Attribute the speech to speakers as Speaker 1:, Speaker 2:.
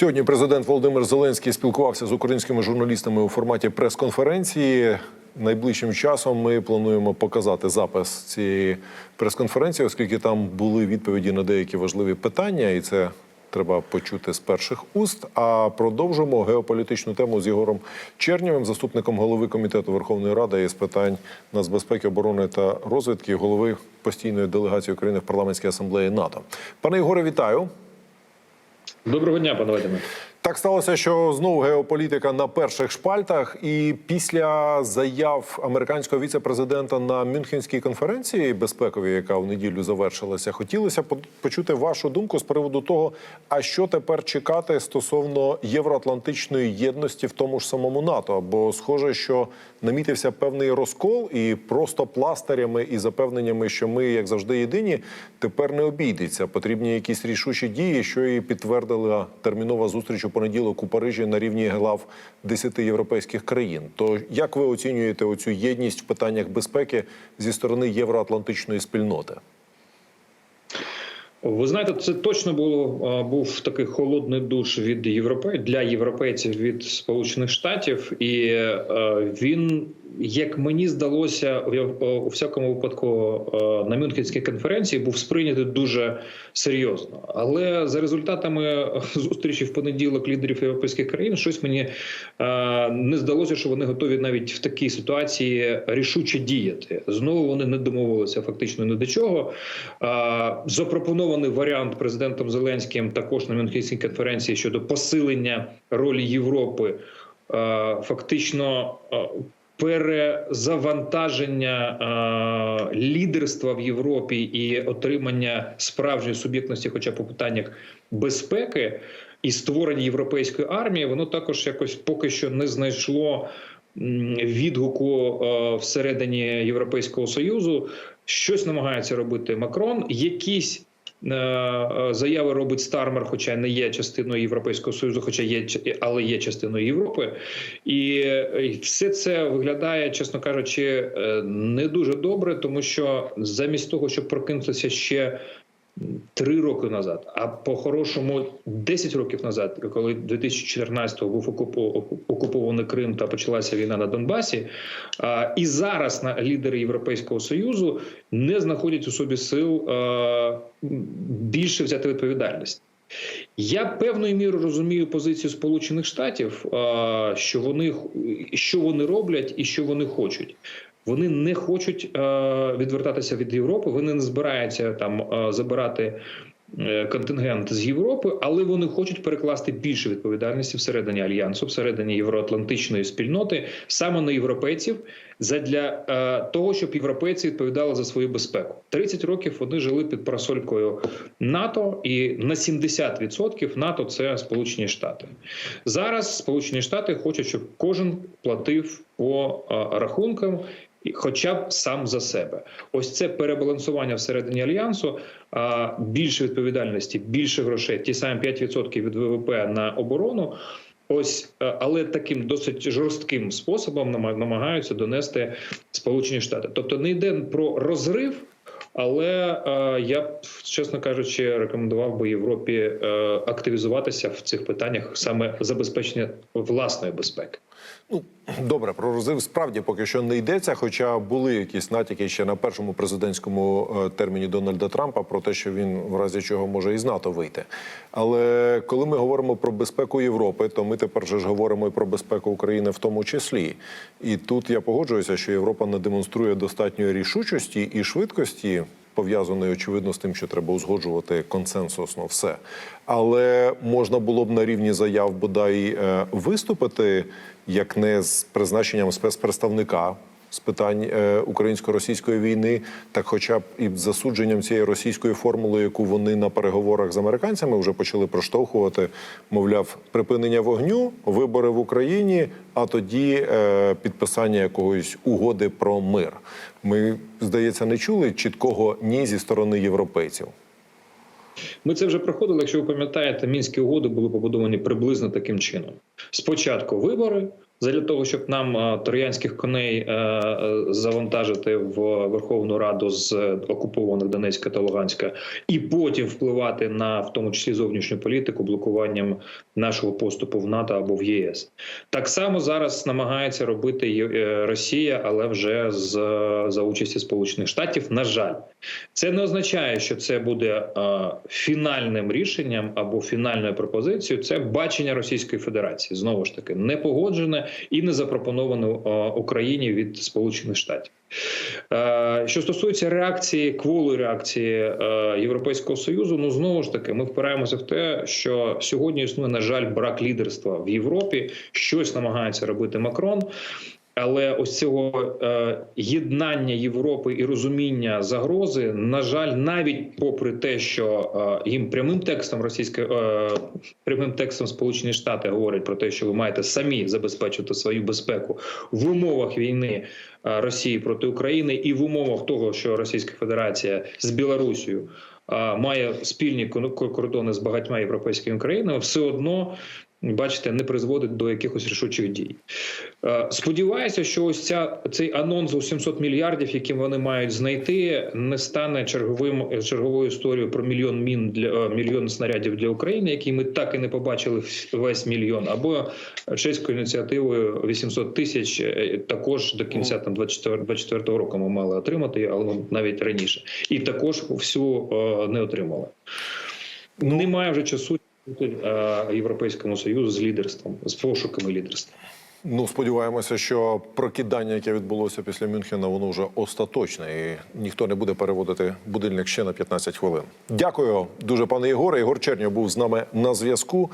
Speaker 1: Сьогодні президент Володимир Зеленський спілкувався з українськими журналістами у форматі прес-конференції. Найближчим часом ми плануємо показати запис цієї прес-конференції, оскільки там були відповіді на деякі важливі питання, і це треба почути з перших уст. А продовжимо геополітичну тему з Єгором Чернєвим, заступником голови комітету Верховної Ради із питань нацбезпеки, оборони та розвідки, голови постійної делегації України в парламентській асамблеї НАТО. Пане Єгоре, вітаю.
Speaker 2: Доброго дня, пане Вадиме.
Speaker 1: Так сталося, що знову геополітика на перших шпальтах, і після заяв американського віце-президента на Мюнхенській конференції безпековій, яка в неділю завершилася, хотілося по- почути вашу думку з приводу того, а що тепер чекати стосовно євроатлантичної єдності в тому ж самому НАТО. Бо схоже, що намітився певний розкол, і просто пластирями і запевненнями, що ми, як завжди, єдині, тепер не обійдеться. Потрібні якісь рішучі дії, що і підтвердила термінова зустріч у понеділок у Парижі на рівні глав 10 європейських країн. То як ви оцінюєте оцю єдність в питаннях безпеки зі сторони євроатлантичної спільноти?
Speaker 2: Ви знаєте, це точно було був такий холодний душ від європей для європейців від Сполучених Штатів, і е, він, як мені здалося, у- всякому випадку е, на Мюнхенській конференції був сприйнятий дуже серйозно. Але за результатами зустрічі в понеділок лідерів європейських країн, щось мені е, не здалося, що вони готові навіть в такій ситуації рішуче діяти. Знову вони не домовилися фактично ні до чого. Е, Запропонований варіант президентом Зеленським також на Мюнхенській конференції щодо посилення ролі Європи, е, фактично. Перезавантаження е, лідерства в Європі і отримання справжньої суб'єктності, хоча у питаннях безпеки і створення європейської армії, воно також якось поки що не знайшло відгуку всередині Європейського союзу. Щось намагається робити Макрон. Якісь заяви робить Стармер, хоча не є частиною Європейського союзу, хоча є але є частиною Європи, і е, все це виглядає, чесно кажучи, е, не дуже добре, тому що замість того, щоб прокинутися ще три роки назад, а по-хорошому 10 років назад, коли 2014-го був окупо- окупований Крим та почалася війна на Донбасі, і зараз на лідери Європейського союзу не знаходять у собі сил більше взяти відповідальність. Я певною мірою розумію позицію Сполучених Штатів, що вони що вони роблять і що вони хочуть. Вони не хочуть е, відвертатися від Європи. Вони не збираються там е, забирати е, контингент з Європи, але вони хочуть перекласти більше відповідальності всередині альянсу, всередині євроатлантичної спільноти, саме на європейців, задля того, щоб європейці відповідали за свою безпеку. 30 років вони жили під парасолькою НАТО, і на 70% НАТО це Сполучені Штати. Зараз Сполучені Штати хочуть, щоб кожен платив по рахункам. Хоча б сам за себе, ось це перебалансування всередині альянсу, більше відповідальності, більше грошей, ті самі 5% від ВВП на оборону. Ось, е, але таким досить жорстким способом нама- намагаються донести Сполучені Штати. Тобто не йде про розрив, але е, я б, чесно кажучи, рекомендував би Європі е, активізуватися в цих питаннях саме забезпечення власної безпеки.
Speaker 1: Ну добре, про розрив справді поки що не йдеться. Хоча були якісь натяки ще на першому президентському е, терміні Дональда Трампа про те, що він в разі чого може із НАТО вийти. Але коли ми говоримо про безпеку Європи, то ми тепер же ж говоримо і про безпеку України в тому числі. І тут я погоджуюся, що Європа не демонструє достатньої рішучості і швидкості. Пов'язаний очевидно з тим, що треба узгоджувати консенсусно все, але можна було б на рівні заяв бодай е, виступити як не з призначенням спецпредставника з питань е, українсько-російської війни, так хоча б і засудженням цієї російської формули, яку вони на переговорах з американцями вже почали проштовхувати, мовляв, припинення вогню, вибори в Україні, а тоді е, підписання якогось угоди про мир. Ми здається не чули чіткого ні зі сторони європейців.
Speaker 2: Ми це вже проходили. Якщо ви пам'ятаєте, мінські угоди були побудовані приблизно таким чином: спочатку вибори, Задля того, щоб нам е, троянських коней е, завантажити в Верховну Раду з окупованих Донецька та Луганська, і потім впливати на в тому числі зовнішню політику блокуванням нашого поступу в НАТО або в ЄС. Так само зараз намагається робити е, Росія, але вже з за участі Сполучених Штатів. На жаль, це не означає, що це буде фінальним рішенням або фінальною пропозицією. Це бачення Російської Федерації знову ж таки не погоджене і не запропоноване е, Україні від Сполучених Штатів. Е, Що стосується реакції кволої реакції е, Європейського союзу, ну знову ж таки, ми впираємося в те, що сьогодні існує на жаль брак лідерства в Європі. Щось намагається робити Макрон. Але ось цього е, єднання Європи і розуміння загрози, на жаль, навіть попри те, що е, їм прямим текстом російське е, прямим текстом Сполучені Штати говорять про те, що ви маєте самі забезпечити свою безпеку в умовах війни Росії проти України, і в умовах того, що Російська Федерація з Білорусією має спільні кордони з багатьма європейськими країнами, все одно. Бачите, не призводить до якихось рішучих дій. Е, Сподіваюся, що ось ця цей анонс у 700 мільярдів, яким вони мають знайти, не стане черговим черговою історією про мільйон мін для е, мільйон снарядів для України, які ми так і не побачили весь мільйон, або чеською ініціативою 800 тисяч. е, Також до кінця там 24, 24 року ми мали отримати, але навіть раніше, і також всю не отримали. Немає вже часу Європейському Союзу з лідерством, з пошуками лідерства.
Speaker 1: Ну, сподіваємося, що прокидання, яке відбулося після Мюнхена, воно вже остаточне, і ніхто не буде переводити будильник ще на 15 хвилин. Дякую дуже, пане Єгоре. Єгор Чернів був з нами на зв'язку.